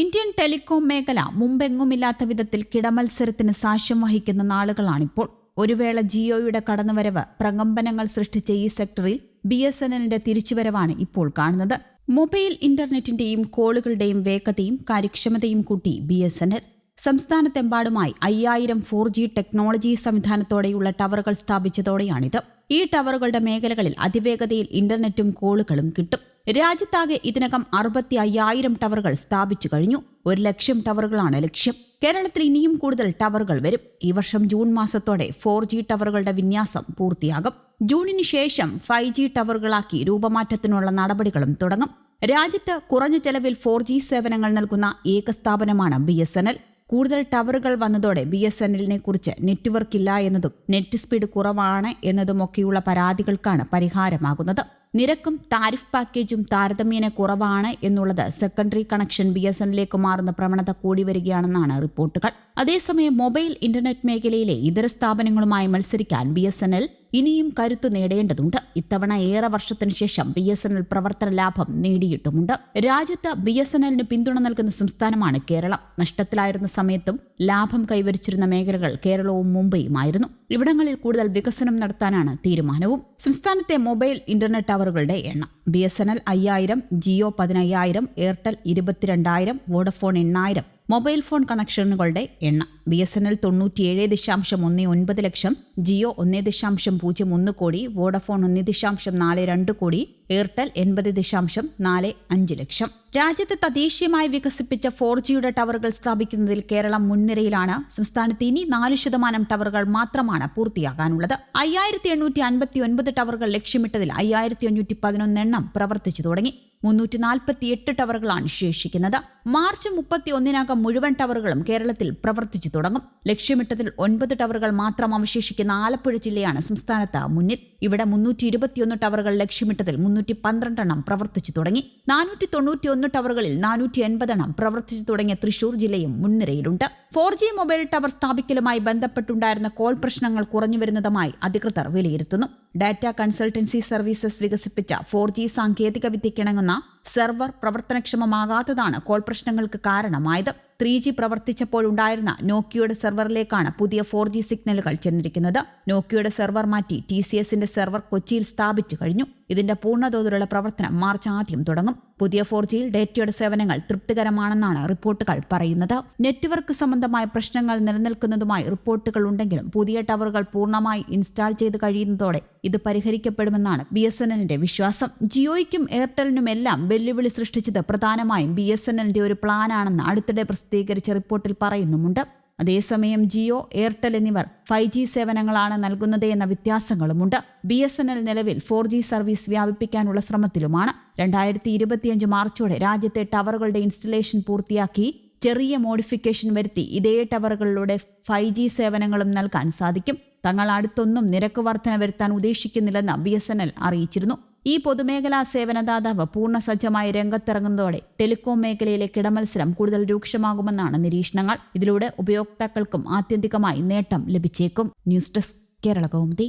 Indian telecom മേഖല മുമ്പെങ്ങുമില്ലാത്ത വിധത്തിൽ കിടമത്സരത്തിന് സാക്ഷ്യം വഹിക്കുന്ന നാളുകളാണിപ്പോൾ. ഒരുവേള ജിയോയുടെ കടന്നുവരവ് പ്രകമ്പനങ്ങൾ സൃഷ്ടിച്ച ഈ സെക്ടറിൽ ബി എസ് എൻ എല്ലിന്റെ തിരിച്ചുവരവാണ് ഇപ്പോൾ കാണുന്നത്. മൊബൈൽ ഇന്റർനെറ്റിന്റെയും കോളുകളുടെയും വേഗതയും കാര്യക്ഷമതയും കൂട്ടി ബി എസ് എൻ എൽ സംസ്ഥാനത്തെമ്പാടുമായി അയ്യായിരം ഫോർ ജി ടെക്നോളജി സംവിധാനത്തോടെയുള്ള ടവറുകൾ സ്ഥാപിച്ചതോടെയാണിത്. ഈ ടവറുകളുടെ മേഖലകളിൽ അതിവേഗതയിൽ ഇന്റർനെറ്റും കോളുകളും കിട്ടും. രാജ്യത്താകെ ഇതിനകം അറുപത്തി അയ്യായിരം ടവറുകൾ സ്ഥാപിച്ചു കഴിഞ്ഞു. ഒരു ലക്ഷം ടവറുകളാണ് ലക്ഷ്യം. കേരളത്തിൽ ഇനിയും കൂടുതൽ ടവറുകൾ വരും. ഈ വർഷം ജൂൺ മാസത്തോടെ ഫോർ ജി ടവറുകളുടെ വിന്യാസം പൂർത്തിയാകും. ജൂണിന് ശേഷം ഫൈവ് ജി ടവറുകളാക്കി രൂപമാറ്റത്തിനുള്ള നടപടികളും തുടങ്ങും. രാജ്യത്ത് കുറഞ്ഞ ചെലവിൽ ഫോർ ജി സേവനങ്ങൾ നൽകുന്ന ഏക സ്ഥാപനമാണ് ബി എസ് എൻ എൽ. കൂടുതൽ ടവറുകൾ വന്നതോടെ ബി എസ് എൻ എല്ലിനെ കുറിച്ച് നെറ്റ്വർക്ക് ഇല്ല എന്നതും നെറ്റ് സ്പീഡ് കുറവാണ് എന്നതുമൊക്കെയുള്ള പരാതികൾക്കാണ് പരിഹാരമാകുന്നത്. നിരക്കും താരിഫ് പാക്കേജും താരതമ്യേന കുറവാണ് എന്നുള്ളത് സെക്കൻഡറി കണക്ഷൻ ബി എസ് എന്നിലേക്ക് മാറുന്ന പ്രവണത കൂടി വരികയാണെന്നാണ് റിപ്പോർട്ടുകൾ. അതേസമയം മൊബൈൽ ഇന്റർനെറ്റ് മേഖലയിലെ ഇതര സ്ഥാപനങ്ങളുമായി മത്സരിക്കാൻ ബി എസ് എൻ എൽ ഇനിയും കരുത്തു നേടേണ്ടതുണ്ട്. ഇത്തവണ ഏറെ വർഷത്തിന് ശേഷം ബി എസ് എൻ എൽ പ്രവർത്തന ലാഭം നേടിയിട്ടുമുണ്ട്. രാജ്യത്ത് ബി എസ് എൻ എല്ലിന് പിന്തുണ നൽകുന്ന സംസ്ഥാനമാണ് കേരളം. നഷ്ടത്തിലായിരുന്ന സമയത്തും ലാഭം കൈവരിച്ചിരുന്ന മേഖലകൾ കേരളവും മുംബൈയുമായിരുന്നു. ഇവിടങ്ങളിൽ കൂടുതൽ വികസനം നടത്താനാണ് തീരുമാനവും. സംസ്ഥാനത്തെ മൊബൈൽ ഇന്റർനെറ്റ് ടവറുകളുടെ എണ്ണം. ബി എസ് എൻ എൽ അയ്യായിരം ജിയോ പതിനയ്യായിരം എയർടെൽ ഇരുപത്തിരണ്ടായിരം വോഡഫോൺ എണ്ണായിരം മൊബൈൽ ഫോൺ കണക്ഷനുകളുടെ എണ്ണം. ബി എസ് എൻ എൽ തൊണ്ണൂറ്റിയേഴ് ദശാംശം ഒന്ന് ഒൻപത് ലക്ഷം ജിയോ ഒന്നേ ദശാംശം പൂജ്യം ഒന്ന് കോടി വോഡഫോൺ ഒന്ന് ദശാംശം നാല് രണ്ട് കോടി എയർടെൽ എൺപത് ദശാംശം നാല് അഞ്ച് ലക്ഷം. രാജ്യത്ത് തദ്ദേശീയമായി വികസിപ്പിച്ച ഫോർ ജിയുടെ ടവറുകൾ സ്ഥാപിക്കുന്നതിൽ കേരളം മുൻനിരയിലാണ്. സംസ്ഥാനത്ത് ഇനി നാല് ശതമാനം ടവറുകൾ മാത്രമാണ് പൂർത്തിയാകാനുള്ളത്. അയ്യായിരത്തി എണ്ണൂറ്റി അൻപത്തി ഒൻപത് ടവറുകൾ ലക്ഷ്യമിട്ടതിൽ അയ്യായിരത്തി അഞ്ഞൂറ്റി പതിനൊന്നെണ്ണം പ്രവർത്തിച്ചു തുടങ്ങി. മുന്നൂറ്റി നാൽപ്പത്തി എട്ട് ടവറുകളാണ് ശേഷിക്കുന്നത്. മാർച്ച് മുപ്പത്തി ഒന്നിനകം മുഴുവൻ ടവറുകളും കേരളത്തിൽ പ്രവർത്തിച്ചു തുടങ്ങും. ലക്ഷ്യമിട്ടതിൽ ഒൻപത് ടവറുകൾ മാത്രം അവശേഷിക്കുന്ന ആലപ്പുഴ ജില്ലയാണ് സംസ്ഥാനത്ത് മുന്നിൽ. ഇവിടെ മുന്നൂറ്റി ഇരുപത്തിയൊന്ന് ടവറുകൾ ലക്ഷ്യമിട്ടതിൽ മുന്നൂറ്റി പന്ത്രണ്ടെണ്ണം പ്രവർത്തിച്ചു തുടങ്ങി. നാനൂറ്റി തൊണ്ണൂറ്റിയൊന്ന് ടവറുകളിൽ നാനൂറ്റി എൺപതെണ്ണം പ്രവർത്തിച്ചു തുടങ്ങിയ തൃശൂർ ജില്ലയും മുൻനിരയിലുണ്ട്. ഫോർ ജി മൊബൈൽ ടവർ സ്ഥാപിക്കലുമായി ബന്ധപ്പെട്ടുണ്ടായിരുന്ന കോൾ പ്രശ്നങ്ങൾ കുറഞ്ഞു കുറഞ്ഞുവരുന്നതുമായി അധികൃതർ വിലയിരുത്തുന്നു. ഡാറ്റ കൺസൾട്ടൻസി സർവീസസ് വികസിപ്പിച്ച ഫോർ ജി സാങ്കേതിക സെർവർ പ്രവർത്തനക്ഷമമാകാത്തതാണ് കോൾ പ്രശ്നങ്ങൾക്ക് കാരണമായത്. ത്രീ ജി പ്രവർത്തിച്ചപ്പോഴുണ്ടായിരുന്ന നോക്കിയുടെ സെർവറിലേക്കാണ് പുതിയ ഫോർ ജി സിഗ്നലുകൾ ചെന്നിരിക്കുന്നത്. നോക്കിയുടെ സെർവർ മാറ്റി ടി സി എസിന്റെ സെർവർ കൊച്ചിയിൽ സ്ഥാപിച്ചു കഴിഞ്ഞു. ഇതിന്റെ പൂർണതോതിലുള്ള പ്രവർത്തനം മാർച്ച് ആദ്യം തുടങ്ങും. പുതിയ ഫോർ ജിയിൽ ഡേറ്റയുടെ സേവനങ്ങൾ തൃപ്തികരമാണെന്നാണ് റിപ്പോർട്ടുകൾ പറയുന്നത്. നെറ്റ്വർക്ക് സംബന്ധമായ പ്രശ്നങ്ങൾ നിലനിൽക്കുന്നതുമായി റിപ്പോർട്ടുകൾ ഉണ്ടെങ്കിലും പുതിയ ടവറുകൾ പൂർണമായി ഇൻസ്റ്റാൾ ചെയ്ത് കഴിയുന്നതോടെ ഇത് പരിഹരിക്കപ്പെടുമെന്നാണ് ബി എസ് എൻ എല്ലിന്റെ വിശ്വാസം. ജിയോയ്ക്കും എയർടെലിനും എല്ലാം വെല്ലുവിളി സൃഷ്ടിച്ചത് പ്രധാനമായും ബി എസ് എൻ എല്ലിന്റെ ഒരു പ്ലാനാണെന്ന് അടുത്തിടെ പ്രസിദ്ധീകരിച്ച റിപ്പോർട്ടിൽ പറയുന്നുമുണ്ട്. അതേസമയം ജിയോ എയർടെൽ എന്നിവർ ഫൈവ് ജി സേവനങ്ങളാണ് നൽകുന്നത് എന്ന വ്യത്യാസങ്ങളുമുണ്ട്. ബി എസ് എൻ എൽ നിലവിൽ ഫോർ ജി സർവീസ് വ്യാപിപ്പിക്കാനുള്ള ശ്രമത്തിലുമാണ്. രണ്ടായിരത്തി ഇരുപത്തിയഞ്ച് മാർച്ചോടെ രാജ്യത്തെ ടവറുകളുടെ ഇൻസ്റ്റലേഷൻ പൂർത്തിയാക്കി ചെറിയ മോഡിഫിക്കേഷൻ വരുത്തി ഇതേ ടവറുകളിലൂടെ ഫൈവ് ജി സേവനങ്ങളും നൽകാൻ സാധിക്കും. തങ്ങൾ അടുത്തൊന്നും നിരക്ക് വർധന വരുത്താൻ ഉദ്ദേശിക്കുന്നില്ലെന്ന് ബി അറിയിച്ചിരുന്നു. ഈ പൊതുമേഖലാ സേവനദാതാവ് പൂർണ സജ്ജമായി രംഗത്തിറങ്ങുന്നതോടെ ടെലികോം മേഖലയിലെ കിടമത്സരം കൂടുതൽ രൂക്ഷമാകുമെന്നാണ് നിരീക്ഷണങ്ങൾ. ഇതിലൂടെ ഉപയോക്താക്കൾക്കും ആത്യന്തികമായി നേട്ടം ലഭിച്ചേക്കും. News desk Kerala Kaumudi.